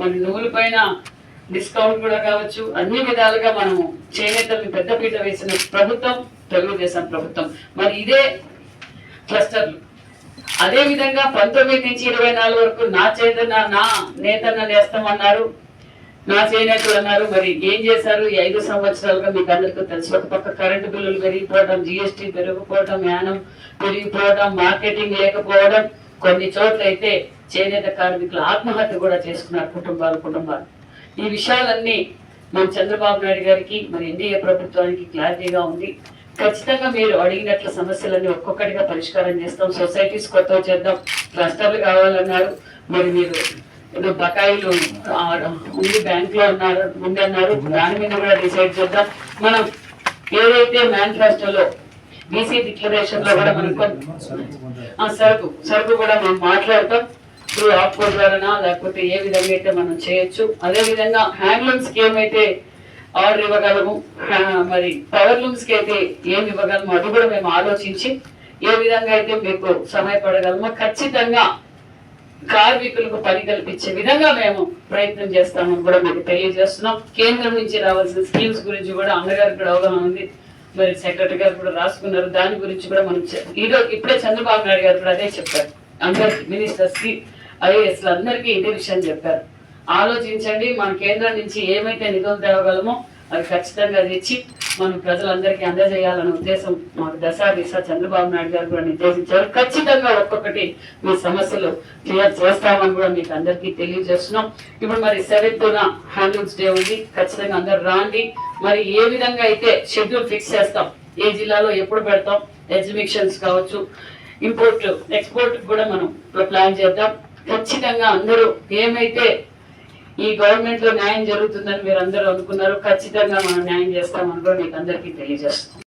మరి నువ్వుల పైన డిస్కౌంట్ కూడా కావచ్చు. అన్ని విధాలుగా మనము చేనేతలకు పెద్దపీట వేసిన ప్రభుత్వం తెలుగుదేశం ప్రభుత్వం. మరి ఇదే క్లస్టర్లు. అదే విధంగా పంతొమ్మిది నుంచి ఇరవై నాలుగు వరకు నా చేతన నా నేతన్న నేస్తామన్నారు నా చేనేతలు అన్నారు. మరి ఏం చేశారు? ఈ ఐదు సంవత్సరాలుగా మీకు అందరికీ తెలుసు. ఒక పక్క కరెంటు బిల్లులు పెరిగిపోవడం జిఎస్టీ పెరిగిపోవడం యానం పెరిగిపోవడం మార్కెటింగ్ లేకపోవడం కొన్ని చోట్ల అయితే చేనేత కార్మికులు ఆత్మహత్య కూడా చేసుకున్నారు కుటుంబాలు కుటుంబాలు. ఈ విషయాలన్నీ మన చంద్రబాబు నాయుడు గారికి మరి ఎన్డీఏ ప్రభుత్వానికి క్లారిటీగా ఉంది. ఖచ్చితంగా మీరు అడిగినట్ల సమస్యలన్నీ ఒక్కొక్కటిగా పరిష్కారం చేస్తాం. సొసైటీస్ కొత్త చేద్దాం. క్లస్టర్లు కావాలన్నారు. మరి మీరు ఏదో బకాయిలు ఉంది బ్యాంక్లో ఉన్నారు ఉంది అన్నారు దాని మీద కూడా డిసైడ్ చేద్దాం. మనం ఏదైతే మేనిఫెస్టోలో బీసీ డిక్లరేషన్లో కూడా మనం సరుకు సరుకు కూడా మనం మాట్లాడతాం. త్రూ ఆప్కో ద్వారానా లేకపోతే ఏ విధంగా అయితే మనం చేయొచ్చు? అదే విధంగా హ్యాండ్లూమ్స్కి ఏమైతే ఆర్డర్ ఇవ్వగలము. మరి పవర్లూమ్స్కి అయితే ఏమి ఇవ్వగలము? అది కూడా మేము ఆలోచించి ఏ విధంగా అయితే మీకు సహాయపడగలమో ఖచ్చితంగా కార్మికులకు పని కల్పించే విధంగా మేము ప్రయత్నం చేస్తామని కూడా మీకు తెలియజేస్తున్నాం. కేంద్రం నుంచి రావాల్సిన స్కీమ్స్ గురించి కూడా అన్నగారికి కూడా అవగాహన ఉంది. మరి సెక్రటరీ గారు కూడా రాసుకున్నారు. దాని గురించి కూడా మనం ఈరోజు ఇప్పుడే చంద్రబాబు నాయుడు గారు కూడా అదే చెప్పారు. అందరికి మినిస్టర్స్కి ఐఏఎస్లు అందరికీ ఇదే విషయం చెప్పారు. ఆలోచించండి మన కేంద్రం నుంచి ఏమైతే నిధులు తేవగలమో అది ఖచ్చితంగా తెచ్చి మనం ప్రజలందరికీ అందజేయాలనే ఉద్దేశం మాకు దశ దిశ చంద్రబాబు నాయుడు గారు కూడా నిర్దేశించారు. ఖచ్చితంగా ఒక్కొక్కటి మీ సమస్యలు క్లియర్ చేస్తామని కూడా మీకు అందరికీ తెలియజేస్తున్నాం. ఇప్పుడు మరి సెవెంత్న హ్యాండ్లూమ్స్ డే ఉంది. ఖచ్చితంగా అందరు రాండి. మరి ఏ విధంగా అయితే షెడ్యూల్ ఫిక్స్ చేస్తాం ఏ జిల్లాలో ఎప్పుడు పెడతాం ఎగ్జిబిషన్స్ కావచ్చు ఇంపోర్ట్ ఎక్స్పోర్ట్ కూడా మనం ప్లాన్ చేద్దాం. ఖచ్చితంగా అందరూ ఏమైతే ఈ గవర్నమెంట్లో న్యాయం జరుగుతుందని మీరు అందరూ అనుకున్నారు ఖచ్చితంగా మనం న్యాయం చేస్తామని కూడా మీకు అందరికీ తెలియజేస్తాం